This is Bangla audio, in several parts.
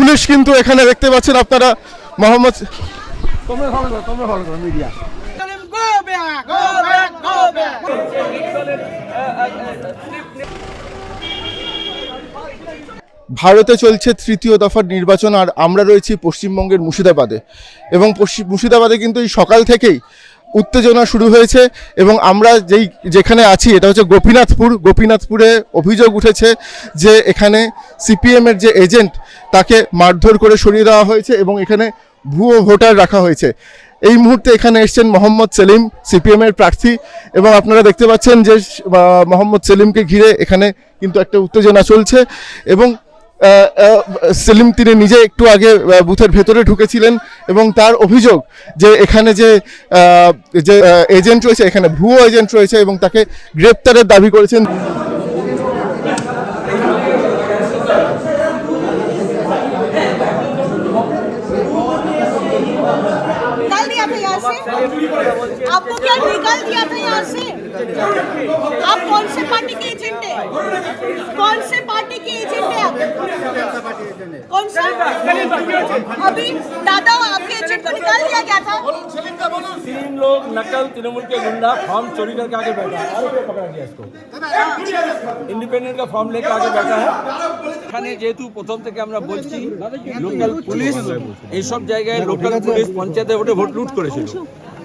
পুলিশ কিন্তু এখানে দেখতে পাচ্ছেন আপনারা, মোহাম্মদ! ভারতে চলছে তৃতীয় দফার নির্বাচন আর আমরা রয়েছি পশ্চিমবঙ্গের মুর্শিদাবাদে এবং মুর্শিদাবাদে কিন্তু এই সকাল থেকেই উত্তেজনা শুরু হয়েছে এবং আমরা যেই, যেখানে আছি, এটা হচ্ছে গোপীনাথপুর। গোপীনাথপুরে অভিযোগ উঠেছে যে এখানে সিপিএমের যে এজেন্ট, তাকে মারধর করে সরিয়ে দেওয়া হয়েছে এবং এখানে ভুয়ো ভোটার রাখা হয়েছে। এই মুহূর্তে এখানে এসছেন মোহাম্মদ সেলিম সিপিএমের প্রার্থী এবং আপনারা দেখতে পাচ্ছেন যে মোহাম্মদ সেলিমকে ঘিরে এখানে কিন্তু একটা উত্তেজনা চলছে এবং সেলিম তিনি নিজে একটু আগে আহ, বুথের ভেতরে ঢুকেছিলেন এবং তার অভিযোগ যে এখানে যে আহ, যে এজেন্ট রয়েছে এখানে ভুয়ো এজেন্ট রয়েছে এবং তাকে গ্রেপ্তারের দাবি করেছেন निकाल दिया था यहाँ से आपको क्या निकाल दिया था यहाँ से आप कौन से पार्टी के एजेंट है कौन कौन सा अभी दादा आपके एजेंट को निकाल दिया गया था तीन लोग नकल तृणमूल के गुंडा फॉर्म चोरी करके आगे बैठा है आरोपी को पकड़ा गया इसको इंडिपेंडेंट का फॉर्म लेकर आगे बैठा है এখানে যেহেতু প্রথম থেকে আমরা বলছি লোকাল পুলিশ এইসব জায়গায় লোকাল পুলিশ পঞ্চায়েতে ভোটে ভোট লুট করেছিল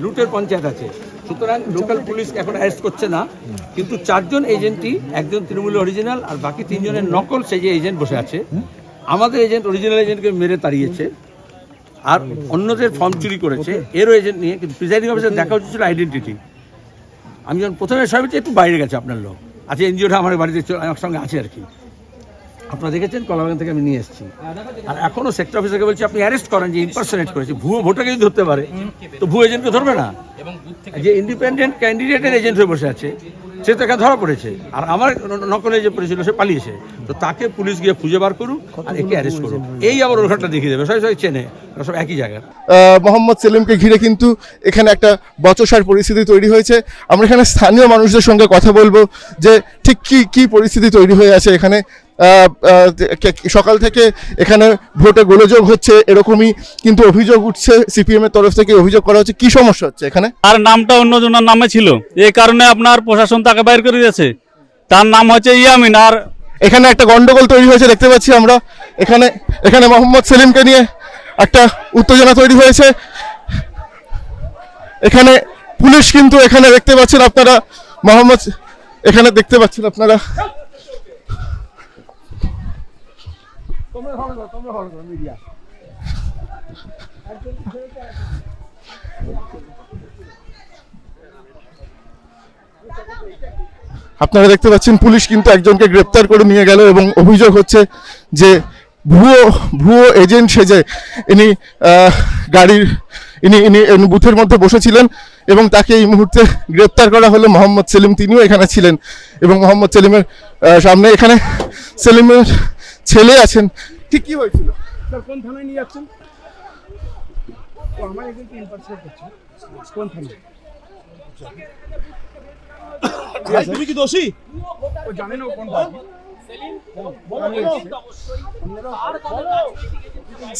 লুটের পঞ্চায়েত আছে সুতরাং লোকাল পুলিশ এখন অ্যারেস্ট করছে না কিন্তু চারজন এজেন্টই একজন তৃণমূল অরিজিনাল আর বাকি তিনজনের নকল সেই যে এজেন্ট বসে আছে আমাদের এজেন্ট অরিজিনাল এজেন্টকে মেরে তাড়িয়েছে। আর অন্যদের ফর্ম চুরি করেছে। এরও এজেন্ট নিয়ে কিন্তু প্রিজাইডিং অফিসার দেখা হচ্ছে আইডেন্টিটি আমি যখন প্রথমে সবাই একটু বাইরে গেছে আপনার লোক। আচ্ছা এনজিওটা আমার বাড়িতে আমার সঙ্গে আছে আর কি। আপনারা দেখেছেন? কলাবাগান থেকে আমি নিয়ে এসেছি। আর এখনও সেক্টর অফিসারকে বলছি আপনি অ্যারেস্ট করেন যে ইম্পারসোনেট করেছে। ভুয়ো ভোটারকে যদি ধরতে পারে তো ভুয়ো এজেন্টকে ধরবে না? যে ইন্ডিপেন্ডেন্ট ক্যান্ডিডেটের এজেন্ট হয়ে বসে আছে। সে তো এখানে ধরা পড়েছে। আর আমার নকলে যে পড়েছিল সে পালিয়েছে। তো তাকে পুলিশ গিয়ে খুঁজে বার করুক আর একে অ্যারেস্ট করুক। এই আবার ওখানটা দেখিয়ে দেবে। সবাই সবাই চেনে। সব একই জায়গায় মোহাম্মদ সেলিমকে ঘিরে কিন্তু এখানে একটা বচসার পরিস্থিতি তৈরি হয়েছে। আমরা এখানে স্থানীয় মানুষদের সঙ্গে কথা বলব যে ঠিক কি কি পরিস্থিতি তৈরি হয়ে আছে এখানে। সকাল থেকে এখানে ভোটে গোলযোগ হচ্ছে এরকমই কিন্তু অভিযোগ উঠছে সিপিএম এর তরফ থেকে অভিযোগ করা হচ্ছে কি সমস্যা হচ্ছে এখানে? আর নামটা অন্যজনের নামে ছিল। এই কারণে আপনার প্রশাসন তাকে বাইর করে দিয়েছে। তার নাম হচ্ছে ইয়ামিন আর এখানে একটা গন্ডগোল তৈরি হয়েছে দেখতে পাচ্ছি আমরা। এখানে এখানে মোহাম্মদ সেলিমকে নিয়ে একটা উত্তেজনা তৈরি হয়েছে। এখানে পুলিশ কিন্তু এখানে দেখতে পাচ্ছেন আপনারা মোহাম্মদ এখানে দেখতে পাচ্ছেন আপনারা। আপনারা দেখতে পাচ্ছেন, পুলিশ কিন্তু একজনকে গ্রেপ্তার করে নিয়ে গেল এবং অভিযোগ হচ্ছে যে ভুয়ো ভুয়ো এজেন্ট সেজে ইনি গাড়ির, ইনি ইনি বুথের মধ্যে বসেছিলেন এবং তাকে এই মুহূর্তে গ্রেপ্তার করা হলো মোহাম্মদ সেলিম। তিনিও এখানে ছিলেন এবং মোহাম্মদ সেলিমের সামনে এখানে সেলিমের ছেলে আছেন। ঠিক কি হয়েছিল? স্যার কোন থানায় নিয়ে যাচ্ছেন? ও আমার একজন তিন পার্সেন্ট করছে। কোন থানায়? তুমি কি দোষী? ও জানে ও কোন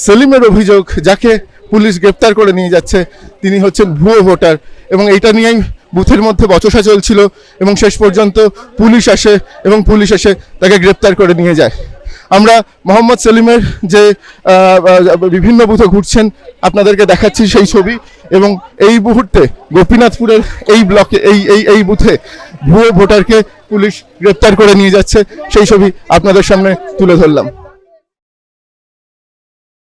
সেলিমের অভিযোগ যাকে পুলিশ গ্রেপ্তার করে নিয়ে যাচ্ছে তিনি হচ্ছেন ভুয়ো ভোটার এবং এটা নিয়েই বুথের মধ্যে বচসা চলছিল এবং শেষ পর্যন্ত পুলিশ আসে এবং পুলিশ এসে তাকে গ্রেপ্তার করে নিয়ে যায়। আমরা মোহাম্মদ সেলিমের যে বিভিন্ন বুথে ঘুরছেন, আপনাদেরকে দেখাচ্ছি সেই ছবি এবং এই মুহূর্তে গোপীনাথপুরের এই ব্লকে, এই এই এই বুথে ভুয়ো ভোটারকে পুলিশ গ্রেপ্তার করে নিয়ে যাচ্ছে। সেই ছবি আপনাদের সামনে তুলে ধরলাম।